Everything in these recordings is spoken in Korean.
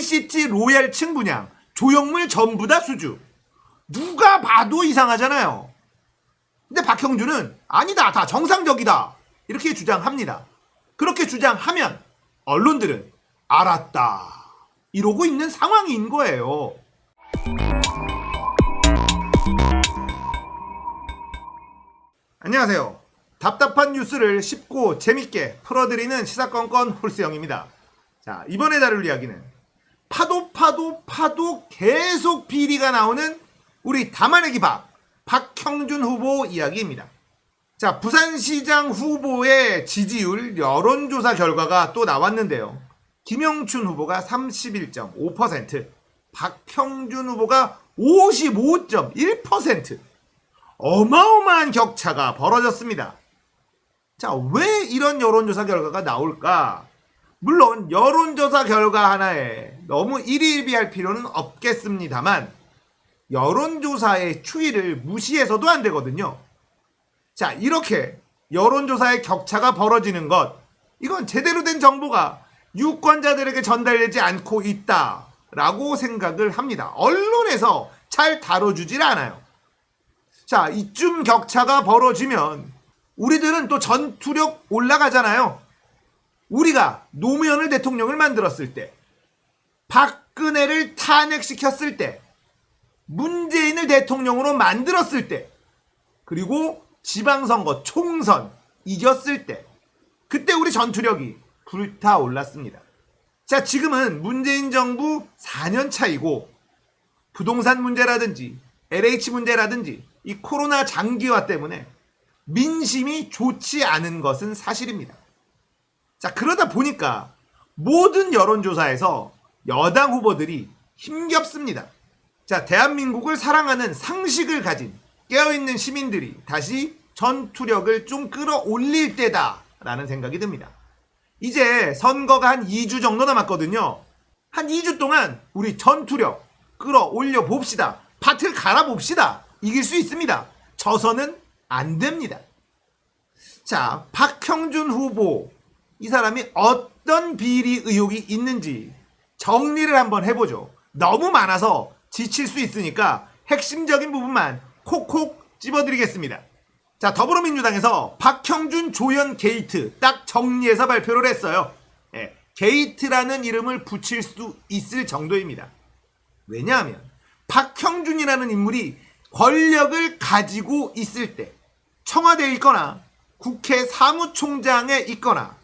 LCT 로얄 층 분양, 조형물 전부 다 수주. 누가 봐도 이상하잖아요. 근데 박형준은 아니다, 다 정상적이다. 이렇게 주장합니다. 그렇게 주장하면 언론들은 알았다. 이러고 있는 상황인 거예요. 안녕하세요. 답답한 뉴스를 쉽고 재밌게 풀어드리는 시사건건 홀스영입니다. 자, 이번에 다룰 이야기는 파도 파도 파도 계속 비리가 나오는 우리 담아내기 박 박형준 후보 이야기입니다. 자, 부산시장 후보의 지지율 여론조사 결과가 또 나왔는데요. 김영춘 후보가 31.5%, 박형준 후보가 55.1%. 어마어마한 격차가 벌어졌습니다. 자, 왜 이런 여론조사 결과가 나올까? 물론 여론조사 결과 하나에 너무 일희일비할 필요는 없겠습니다만 여론조사의 추이를 무시해서도 안 되거든요. 자, 이렇게 여론조사의 격차가 벌어지는 것, 이건 제대로 된 정보가 유권자들에게 전달되지 않고 있다라고 생각을 합니다. 언론에서 잘 다뤄주질 않아요. 자, 이쯤 격차가 벌어지면 우리들은 또 전투력 올라가잖아요. 우리가 노무현을 대통령을 만들었을 때, 박근혜를 탄핵시켰을 때, 문재인을 대통령으로 만들었을 때, 그리고 지방선거 총선 이겼을 때, 그때 우리 전투력이 불타올랐습니다. 자, 지금은 문재인 정부 4년 차이고, 부동산 문제라든지, LH 문제라든지, 이 코로나 장기화 때문에 민심이 좋지 않은 것은 사실입니다. 자, 그러다 보니까 모든 여론조사에서 여당 후보들이 힘겹습니다. 자, 대한민국을 사랑하는 상식을 가진 깨어있는 시민들이 다시 전투력을 좀 끌어올릴 때다라는 생각이 듭니다. 이제 선거가 한 2주 정도 남았거든요. 한 2주 동안 우리 전투력 끌어올려 봅시다. 밭을 갈아 봅시다. 이길 수 있습니다. 져서는 안 됩니다. 자, 박형준 후보. 이 사람이 어떤 비리 의혹이 있는지 정리를 한번 해보죠. 너무 많아서 지칠 수 있으니까 핵심적인 부분만 콕콕 집어드리겠습니다. 자, 더불어민주당에서 박형준 조연 게이트 딱 정리해서 발표를 했어요. 예, 게이트라는 이름을 붙일 수 있을 정도입니다. 왜냐하면 박형준이라는 인물이 권력을 가지고 있을 때 청와대에 있거나 국회 사무총장에 있거나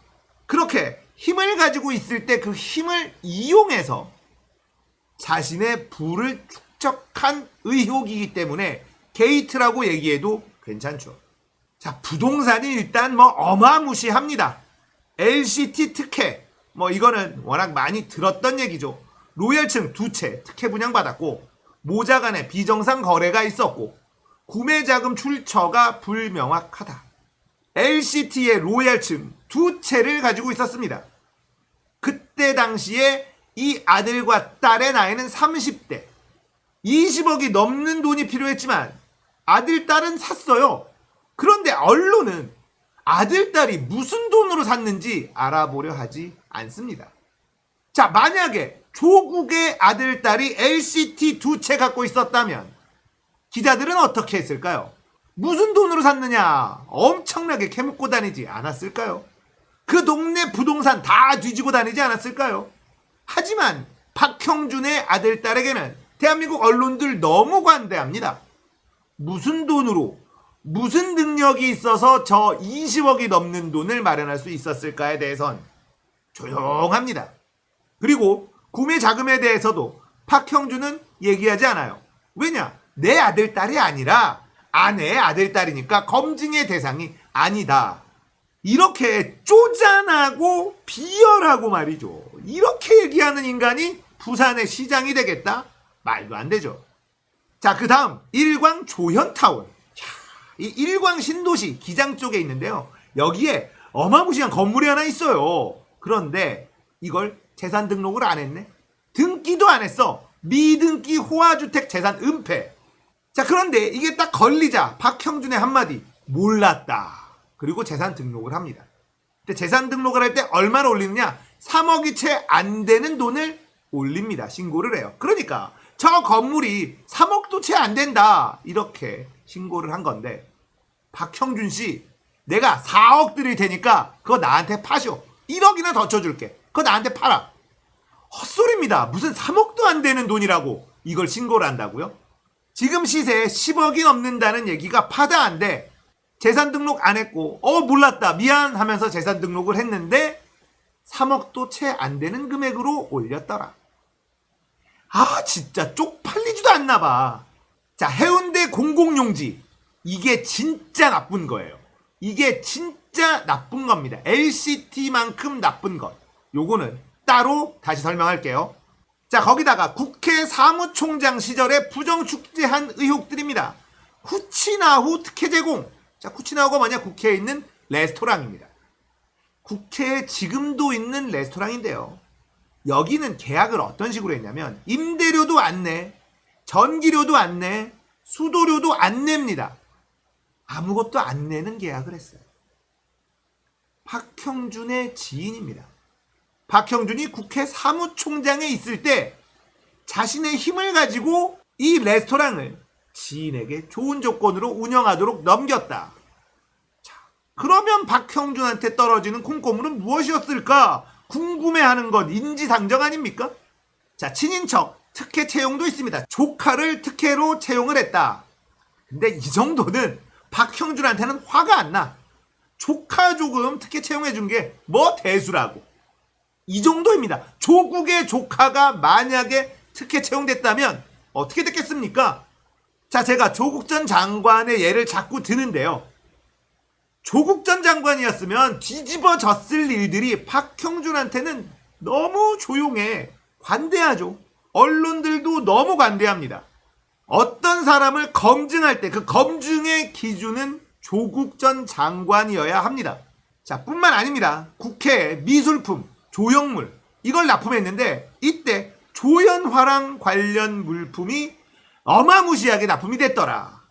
그렇게 힘을 가지고 있을 때 그 힘을 이용해서 자신의 부를 축적한 의혹이기 때문에 게이트라고 얘기해도 괜찮죠. 자, 부동산이 일단 뭐 어마무시합니다. LCT 특혜, 뭐 이거는 워낙 많이 들었던 얘기죠. 로열층 두 채 특혜 분양받았고, 모자 간에 비정상 거래가 있었고, 구매 자금 출처가 불명확하다. LCT의 로얄층 두 채를 가지고 있었습니다. 그때 당시에 이 아들과 딸의 나이는 30대. 20억이 넘는 돈이 필요했지만 아들, 딸은 샀어요. 그런데 언론은 아들, 딸이 무슨 돈으로 샀는지 알아보려 하지 않습니다. 자, 만약에 조국의 아들, 딸이 LCT 두 채 갖고 있었다면 기자들은 어떻게 했을까요? 무슨 돈으로 샀느냐? 엄청나게 캐묻고 다니지 않았을까요? 그 동네 부동산 다 뒤지고 다니지 않았을까요? 하지만 박형준의 아들, 딸에게는 대한민국 언론들 너무 관대합니다. 무슨 돈으로, 무슨 능력이 있어서 저 20억이 넘는 돈을 마련할 수 있었을까에 대해선 조용합니다. 그리고 구매 자금에 대해서도 박형준은 얘기하지 않아요. 왜냐? 내 아들, 딸이 아니라 아내의 아들, 딸이니까 검증의 대상이 아니다. 이렇게 쪼잔하고 비열하고 말이죠. 이렇게 얘기하는 인간이 부산의 시장이 되겠다? 말도 안 되죠. 자, 그 다음, 일광 조현타운. 이 일광 신도시 기장 쪽에 있는데요. 여기에 어마무시한 건물이 하나 있어요. 그런데 이걸 재산 등록을 안 했네? 등기도 안 했어. 미등기 호화주택 재산 은폐. 자, 그런데 이게 딱 걸리자 박형준의 한마디. 몰랐다. 그리고 재산 등록을 합니다. 근데 재산 등록을 할 때 얼마나 올리느냐? 3억이 채 안 되는 돈을 올립니다. 신고를 해요. 그러니까 저 건물이 3억도 채 안 된다. 이렇게 신고를 한 건데 박형준 씨 내가 4억 드릴 테니까 그거 나한테 파쇼. 1억이나 더 쳐줄게. 그거 나한테 팔아. 헛소리입니다. 무슨 3억도 안 되는 돈이라고 이걸 신고를 한다고요? 지금 시세에 10억이 넘는다는 얘기가 파다한데 재산 등록 안 했고 어 몰랐다 미안 하면서 재산 등록을 했는데 3억도 채 안 되는 금액으로 올렸더라. 아 진짜 쪽팔리지도 않나 봐. 자 해운대 공공용지 이게 진짜 나쁜 거예요. 이게 진짜 나쁜 겁니다. LCT만큼 나쁜 것. 요거는 따로 다시 설명할게요. 자 거기다가 국회 사무총장 시절에 부정축제한 의혹들입니다. 쿠치나후 특혜 제공. 자 쿠치나후가 뭐냐 국회에 있는 레스토랑입니다. 국회에 지금도 있는 레스토랑인데요. 여기는 계약을 어떤 식으로 했냐면 임대료도 안 내, 전기료도 안 내, 수도료도 안 냅니다. 아무것도 안 내는 계약을 했어요. 박형준의 지인입니다. 박형준이 국회 사무총장에 있을 때 자신의 힘을 가지고 이 레스토랑을 지인에게 좋은 조건으로 운영하도록 넘겼다. 자, 그러면 박형준한테 떨어지는 콩고물은 무엇이었을까? 궁금해하는 건 인지상정 아닙니까? 자, 친인척 특혜 채용도 있습니다. 조카를 특혜로 채용을 했다. 근데 이 정도는 박형준한테는 화가 안 나. 조카 조금 특혜 채용해 준 게 뭐 대수라고. 이 정도입니다. 조국의 조카가 만약에 특혜 채용됐다면 어떻게 됐겠습니까? 자, 제가 조국 전 장관의 예를 자꾸 드는데요. 조국 전 장관이었으면 뒤집어졌을 일들이 박형준한테는 너무 조용해. 관대하죠. 언론들도 너무 관대합니다. 어떤 사람을 검증할 때 그 검증의 기준은 조국 전 장관이어야 합니다. 자, 뿐만 아닙니다. 국회 미술품, 조형물, 이걸 납품했는데 이때 조연화랑 관련 물품이 어마무시하게 납품이 됐더라.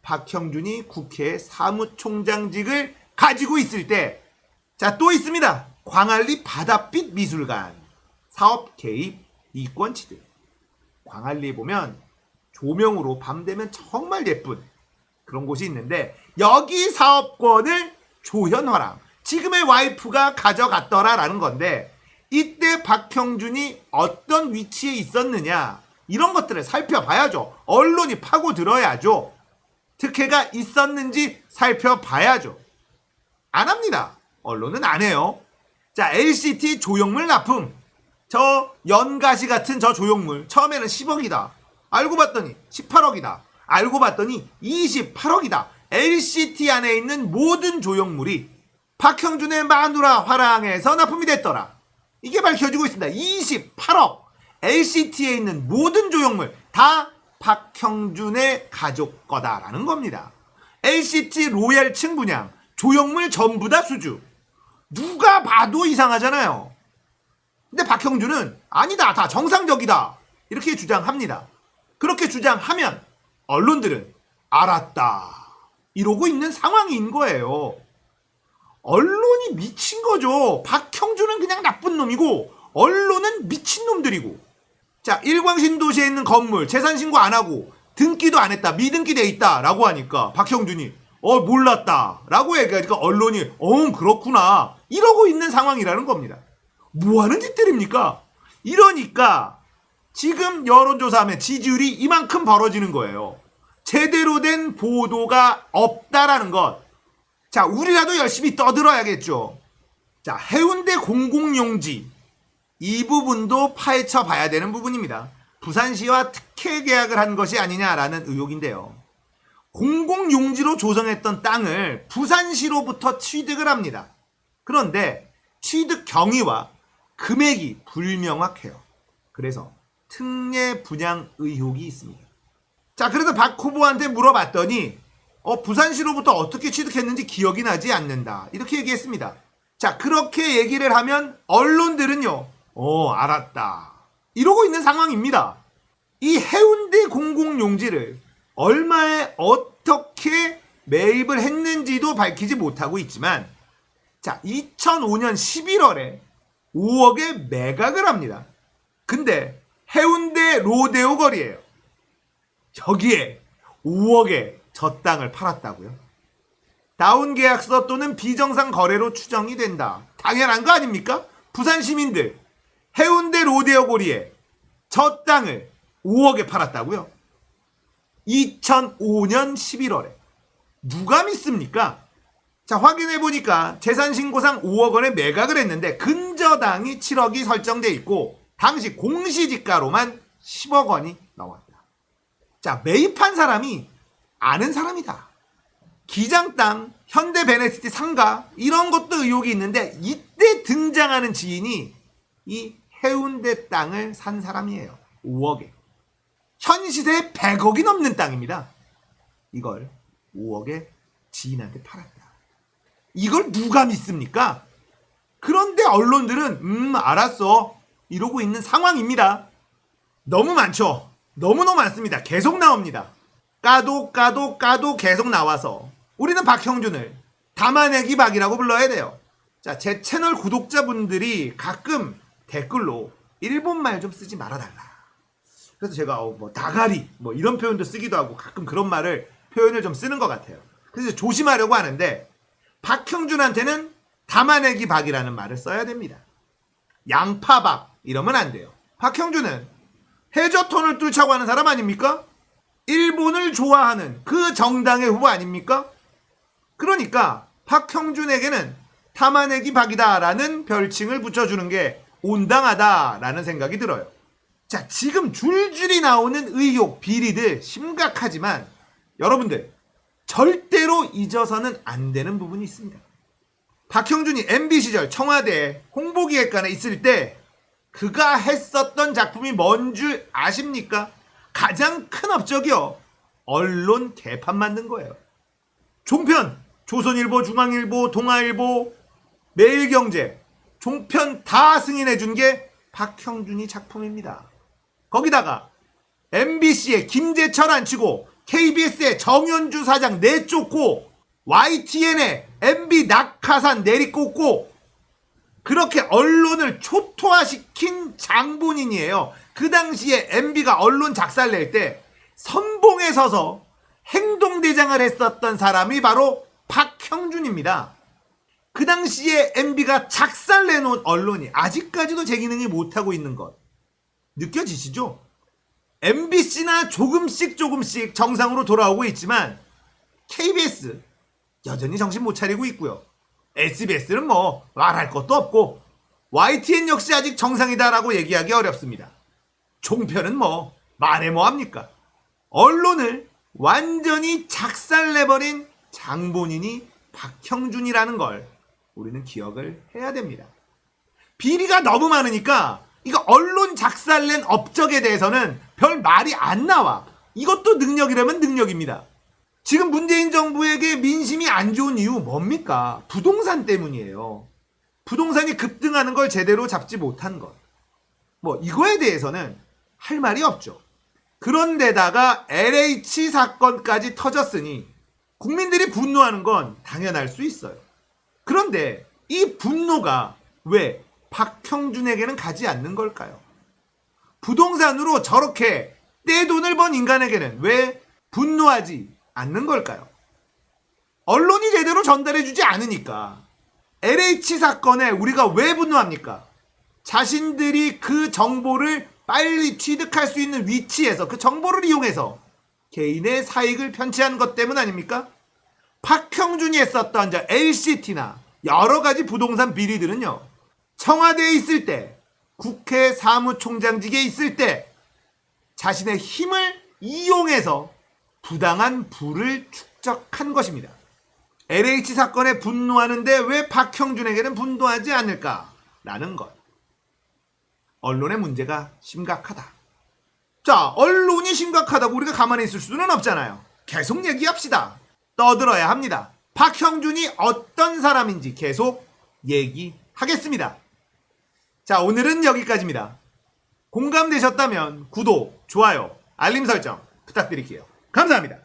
박형준이 국회 사무총장직을 가지고 있을 때, 자, 또 있습니다. 광안리 바닷빛 미술관, 사업 개입 이권치들. 광안리에 보면 조명으로 밤 되면 정말 예쁜 그런 곳이 있는데, 여기 사업권을 조현화랑 지금의 와이프가 가져갔더라라는 건데, 이때 박형준이 어떤 위치에 있었느냐, 이런 것들을 살펴봐야죠. 언론이 파고 들어야죠. 특혜가 있었는지 살펴봐야죠. 안 합니다. 언론은 안 해요. 자, LCT 조형물 납품. 저 연가시 같은 저 조형물. 처음에는 10억이다. 알고 봤더니 18억이다. 알고 봤더니 28억이다. LCT 안에 있는 모든 조형물이 박형준의 마누라 화랑에서 납품이 됐더라. 이게 밝혀지고 있습니다. 28억. LCT에 있는 모든 조형물 다 박형준의 가족 거다라는 겁니다. LCT 로얄층 분양 조형물 전부 다 수주. 누가 봐도 이상하잖아요. 근데 박형준은 아니다 다 정상적이다 이렇게 주장합니다. 그렇게 주장하면 언론들은 알았다 이러고 있는 상황인 거예요. 언론이 미친 거죠. 박형준은 그냥 나쁜 놈이고 언론은 미친 놈들이고. 자, 일광신도시에 있는 건물 재산 신고 안 하고 등기도 안 했다. 미등기 돼 있다라고 하니까 박형준이 어 몰랐다라고 얘기하니까 언론이 어 그렇구나 이러고 있는 상황이라는 겁니다. 뭐 하는 짓들입니까? 이러니까 지금 여론조사하면 지지율이 이만큼 벌어지는 거예요. 제대로 된 보도가 없다라는 것. 자, 우리라도 열심히 떠들어야겠죠. 자, 해운대 공공용지. 이 부분도 파헤쳐 봐야 되는 부분입니다. 부산시와 특혜 계약을 한 것이 아니냐라는 의혹인데요. 공공용지로 조성했던 땅을 부산시로부터 취득을 합니다. 그런데 취득 경위와 금액이 불명확해요. 그래서 특례 분양 의혹이 있습니다. 자, 그래서 박 후보한테 물어봤더니 어, 부산시로부터 어떻게 취득했는지 기억이 나지 않는다. 이렇게 얘기했습니다. 자, 그렇게 얘기를 하면 언론들은요. 어, 알았다. 이러고 있는 상황입니다. 이 해운대 공공용지를 얼마에 어떻게 매입을 했는지도 밝히지 못하고 있지만 자, 2005년 11월에 5억에 매각을 합니다. 근데 해운대 로데오 거리예요. 여기에 5억에 저 땅을 팔았다고요? 다운 계약서 또는 비정상 거래로 추정이 된다. 당연한 거 아닙니까? 부산 시민들 해운대 로데오 거리에 저 땅을 5억에 팔았다고요? 2005년 11월에 누가 믿습니까? 자 확인해 보니까 재산 신고상 5억 원에 매각을 했는데 근저당이 7억이 설정돼 있고 당시 공시지가로만 10억 원이 나왔다. 자 매입한 사람이 아는 사람이다. 기장 땅, 현대 베네시티 상가 이런 것도 의혹이 있는데 이때 등장하는 지인이 이 해운대 땅을 산 사람이에요. 5억에. 현 시세 100억이 넘는 땅입니다. 이걸 5억에 지인한테 팔았다. 이걸 누가 믿습니까? 그런데 언론들은 음 알았어 이러고 있는 상황입니다. 너무 많죠. 너무너무 많습니다. 계속 나옵니다. 까도 까도 까도 계속 나와서 우리는 박형준을 담아내기 박이라고 불러야 돼요. 자, 제 채널 구독자분들이 가끔 댓글로 일본 말 좀 쓰지 말아달라. 그래서 제가 어, 뭐 다가리 뭐 이런 표현도 쓰기도 하고 가끔 그런 말을 표현을 좀 쓰는 것 같아요. 그래서 조심하려고 하는데 박형준한테는 담아내기 박이라는 말을 써야 됩니다. 양파박 이러면 안 돼요. 박형준은 해저톤을 뚫자고 하는 사람 아닙니까? 일본을 좋아하는 그 정당의 후보 아닙니까? 그러니까 박형준에게는 담아내기 박이다라는 별칭을 붙여주는 게 온당하다라는 생각이 들어요. 자, 지금 줄줄이 나오는 의혹, 비리들 심각하지만 여러분들 절대로 잊어서는 안 되는 부분이 있습니다. 박형준이 MB 시절 청와대 홍보기획관에 있을 때 그가 했었던 작품이 뭔 줄 아십니까? 가장 큰 업적이요. 언론 개판 만든 거예요. 종편, 조선일보, 중앙일보, 동아일보, 매일경제, 종편 다 승인해 준 게 박형준이 작품입니다. 거기다가 MBC의 김재철 안 치고 KBS의 정현주 사장 내쫓고 YTN의 MB 낙하산 내리꽂고 그렇게 언론을 초토화시킨 장본인이에요. 그 당시에 MB가 언론 작살 낼 때 선봉에 서서 행동대장을 했었던 사람이 바로 박형준입니다. 그 당시에 MB가 작살 내놓은 언론이 아직까지도 제 기능이 못하고 있는 것 느껴지시죠? MBC나 조금씩 조금씩 정상으로 돌아오고 있지만 KBS 여전히 정신 못 차리고 있고요. SBS는 뭐 말할 것도 없고 YTN 역시 아직 정상이다라고 얘기하기 어렵습니다. 종편은 뭐 말해 뭐 합니까? 언론을 완전히 작살내버린 장본인이 박형준이라는 걸 우리는 기억을 해야 됩니다. 비리가 너무 많으니까 이거 언론 작살낸 업적에 대해서는 별 말이 안 나와. 이것도 능력이라면 능력입니다. 지금 문재인 정부에게 민심이 안 좋은 이유 뭡니까? 부동산 때문이에요. 부동산이 급등하는 걸 제대로 잡지 못한 것. 뭐 이거에 대해서는 할 말이 없죠. 그런데다가 LH 사건까지 터졌으니 국민들이 분노하는 건 당연할 수 있어요. 그런데 이 분노가 왜 박형준에게는 가지 않는 걸까요? 부동산으로 저렇게 떼돈을 번 인간에게는 왜 분노하지 않는 걸까요? 언론이 제대로 전달해주지 않으니까 LH 사건에 우리가 왜 분노합니까? 자신들이 그 정보를 빨리 취득할 수 있는 위치에서 그 정보를 이용해서 개인의 사익을 편취한 것 때문 아닙니까? 박형준이 했었던 저 LCT나 여러 가지 부동산 비리들은요. 청와대에 있을 때, 국회 사무총장직에 있을 때 자신의 힘을 이용해서 부당한 부를 축적한 것입니다. LH 사건에 분노하는데 왜 박형준에게는 분노하지 않을까라는 것. 언론의 문제가 심각하다. 자, 언론이 심각하다고 우리가 가만히 있을 수는 없잖아요. 계속 얘기합시다. 떠들어야 합니다. 박형준이 어떤 사람인지 계속 얘기하겠습니다. 자, 오늘은 여기까지입니다. 공감되셨다면 구독, 좋아요, 알림 설정 부탁드릴게요. 감사합니다.